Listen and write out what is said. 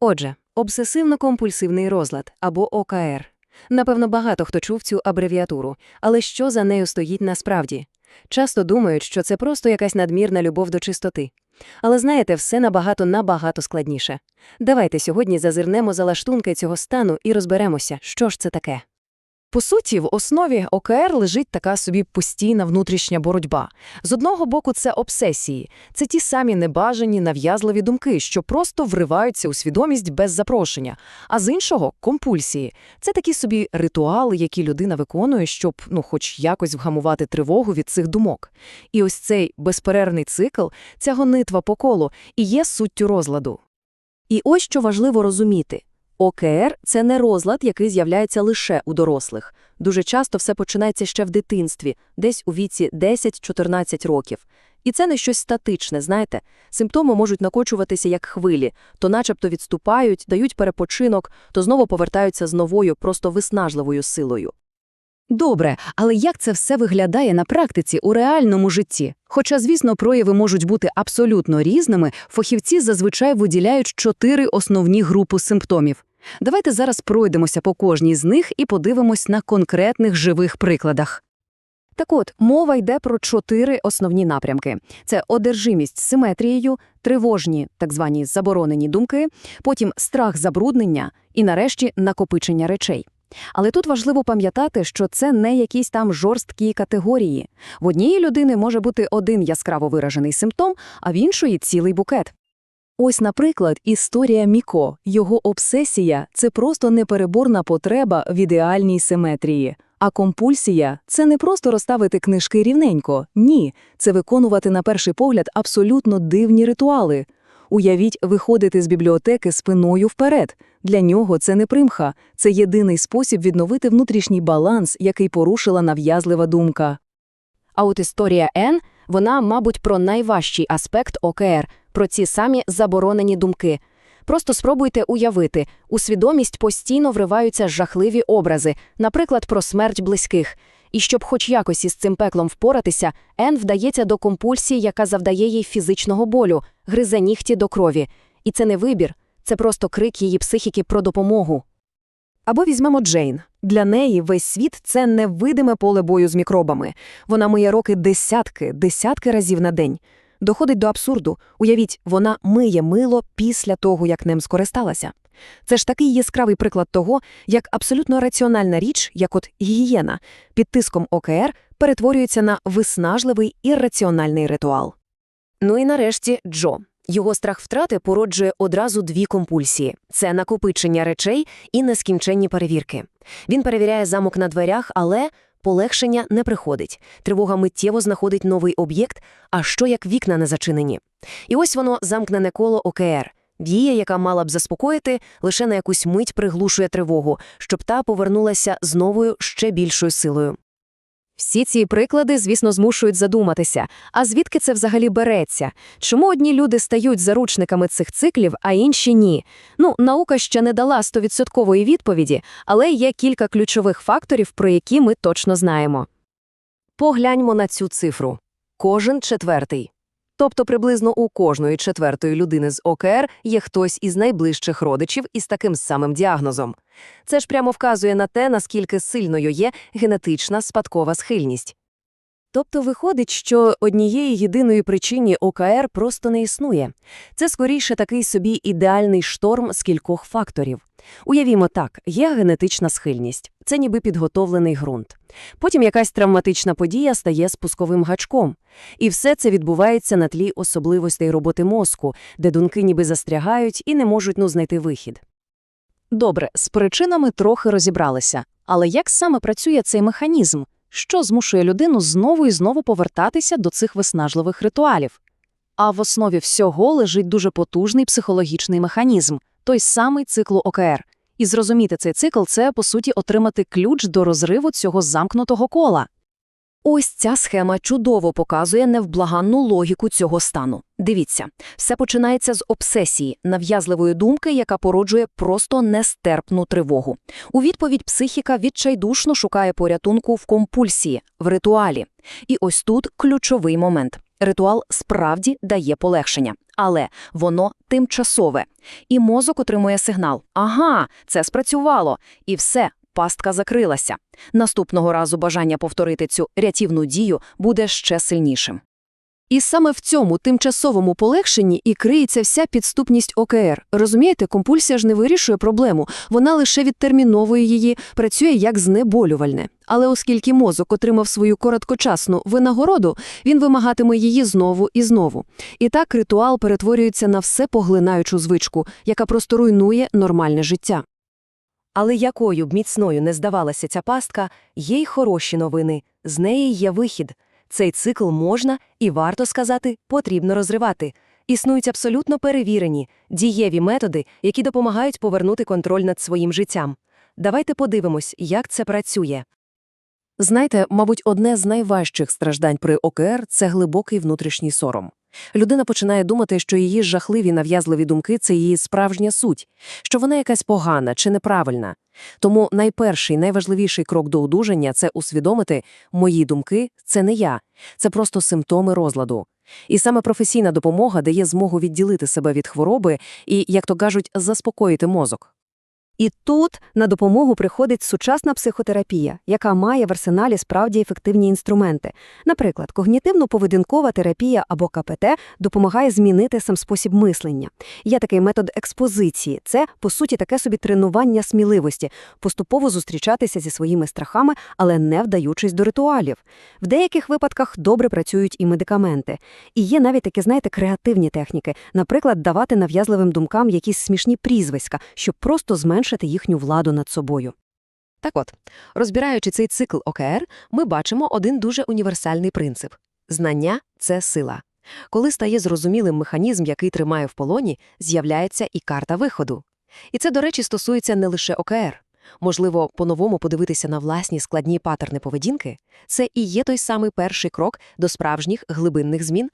Отже, обсесивно-компульсивний розлад або ОКР. Напевно, багато хто чув цю абревіатуру, але що за нею стоїть насправді? Часто думають, що це просто якась надмірна любов до чистоти. Але знаєте, все набагато-набагато складніше. Давайте сьогодні зазирнемо за лаштунки цього стану і розберемося, що ж це таке. По суті, в основі ОКР лежить така собі постійна внутрішня боротьба. З одного боку, це обсесії, це ті самі небажані, нав'язливі думки, що просто вриваються у свідомість без запрошення. А з іншого компульсії. Це такі собі ритуали, які людина виконує, щоб ну, хоч якось вгамувати тривогу від цих думок. І ось цей безперервний цикл, ця гонитва по колу, і є суттю розладу. І ось що важливо розуміти. ОКР – це не розлад, який з'являється лише у дорослих. Дуже часто все починається ще в дитинстві, десь у віці 10-14 років. І це не щось статичне, знаєте. Симптоми можуть накочуватися як хвилі, то начебто відступають, дають перепочинок, то знову повертаються з новою, просто виснажливою силою. Добре, але як це все виглядає на практиці у реальному житті? Хоча, звісно, прояви можуть бути абсолютно різними, фахівці зазвичай виділяють чотири основні групи симптомів. Давайте зараз пройдемося по кожній з них і подивимось на конкретних живих прикладах. Так от, мова йде про чотири основні напрямки: це одержимість симетрією, тривожні, так звані заборонені думки, потім страх забруднення і, нарешті, накопичення речей. Але тут важливо пам'ятати, що це не якісь там жорсткі категорії. В однієї людини може бути один яскраво виражений симптом, а в іншої цілий букет. Ось, наприклад, історія Міко. Його обсесія – це просто непереборна потреба в ідеальній симетрії. А компульсія – це не просто розставити книжки рівненько. Ні, це виконувати на перший погляд абсолютно дивні ритуали. Уявіть, виходити з бібліотеки спиною вперед. Для нього це не примха, це єдиний спосіб відновити внутрішній баланс, який порушила нав'язлива думка. А от історія Н, вона, мабуть, про найважчий аспект ОКР, про ці самі заборонені думки. Просто спробуйте уявити, у свідомість постійно вриваються жахливі образи, наприклад, про смерть близьких. І щоб хоч якось із цим пеклом впоратися, Ен вдається до компульсії, яка завдає їй фізичного болю, гризе нігті до крові. І це не вибір, це просто крик її психіки про допомогу. Або візьмемо Джейн. Для неї весь світ це невидиме поле бою з мікробами. Вона миє роки десятки, десятки разів на день. Доходить до абсурду. Уявіть, вона миє мило після того, як ним скористалася. Це ж такий яскравий приклад того, як абсолютно раціональна річ, як от гігієна, під тиском ОКР перетворюється на виснажливий ірраціональний ритуал. Ну і нарешті Джо. Його страх втрати породжує одразу дві компульсії: це накопичення речей і нескінченні перевірки. Він перевіряє замок на дверях, але полегшення не приходить. Тривога миттєво знаходить новий об'єкт, а що як вікна не зачинені. І ось воно замкнене коло ОКР. Дія, яка мала б заспокоїти, лише на якусь мить приглушує тривогу, щоб та повернулася з новою ще більшою силою. Всі ці приклади, звісно, змушують задуматися. А звідки це взагалі береться? Чому одні люди стають заручниками цих циклів, а інші ні? Ну, наука ще не дала стовідсоткової відповіді, але є кілька ключових факторів, про які ми точно знаємо. Погляньмо на цю цифру. Кожен четвертий. Тобто приблизно у кожної четвертої людини з ОКР є хтось із найближчих родичів із таким самим діагнозом. Це ж прямо вказує на те, наскільки сильною є генетична спадкова схильність. Тобто виходить, що однієї єдиної причини ОКР просто не існує. Це скоріше такий собі ідеальний шторм з кількох факторів. Уявімо так, є генетична схильність, це ніби підготовлений ґрунт. Потім якась травматична подія стає спусковим гачком. І все це відбувається на тлі особливостей роботи мозку, де думки ніби застрягають і не можуть ну, знайти вихід. Добре, з причинами трохи розібралися. Але як саме працює цей механізм? Що змушує людину знову і знову повертатися до цих виснажливих ритуалів? А в основі всього лежить дуже потужний психологічний механізм той самий циклу ОКР. І зрозуміти цей цикл це, по суті, отримати ключ до розриву цього замкнутого кола. Ось ця схема чудово показує невблаганну логіку цього стану. Дивіться, все починається з обсесії, нав'язливої думки, яка породжує просто нестерпну тривогу. У відповідь психіка відчайдушно шукає порятунку в компульсії, в ритуалі. І ось тут ключовий момент. Ритуал справді дає полегшення, але воно тимчасове. І мозок отримує сигнал «Ага, це спрацювало!» І все, пастка закрилася. Наступного разу бажання повторити цю рятівну дію буде ще сильнішим. І саме в цьому тимчасовому полегшенні і криється вся підступність ОКР. Розумієте, компульсія ж не вирішує проблему, вона лише відтерміновує її, працює як знеболювальне. Але оскільки мозок отримав свою короткочасну винагороду, він вимагатиме її знову і знову. І так ритуал перетворюється на всепоглинаючу звичку, яка просто руйнує нормальне життя. Але якою б міцною не здавалася ця пастка, є й хороші новини. З неї є вихід. Цей цикл можна і, варто сказати, потрібно розривати. Існують абсолютно перевірені, дієві методи, які допомагають повернути контроль над своїм життям. Давайте подивимось, як це працює. Знаєте, мабуть, одне з найважчих страждань при ОКР – це глибокий внутрішній сором. Людина починає думати, що її жахливі нав'язливі думки – це її справжня суть, що вона якась погана чи неправильна. Тому найперший, найважливіший крок до одужання – це усвідомити «мої думки – це не я, це просто симптоми розладу». І саме професійна допомога дає змогу відділити себе від хвороби і, як то кажуть, заспокоїти мозок. І тут на допомогу приходить сучасна психотерапія, яка має в арсеналі справді ефективні інструменти. Наприклад, когнітивно-поведінкова терапія або КПТ допомагає змінити сам спосіб мислення. Є такий метод експозиції. Це, по суті, таке собі тренування сміливості, поступово зустрічатися зі своїми страхами, але не вдаючись до ритуалів. В деяких випадках добре працюють і медикаменти. І є навіть такі, знаєте, креативні техніки, наприклад, давати нав'язливим думкам якісь смішні прізвиська, щоб просто зменшити їхню владу над собою. Так от, розбираючи цей цикл ОКР, ми бачимо один дуже універсальний принцип – знання – це сила. Коли стає зрозумілим механізм, який тримає в полоні, з'являється і карта виходу. І це, до речі, стосується не лише ОКР. Можливо, по-новому подивитися на власні складні патерни поведінки – це і є той самий перший крок до справжніх глибинних змін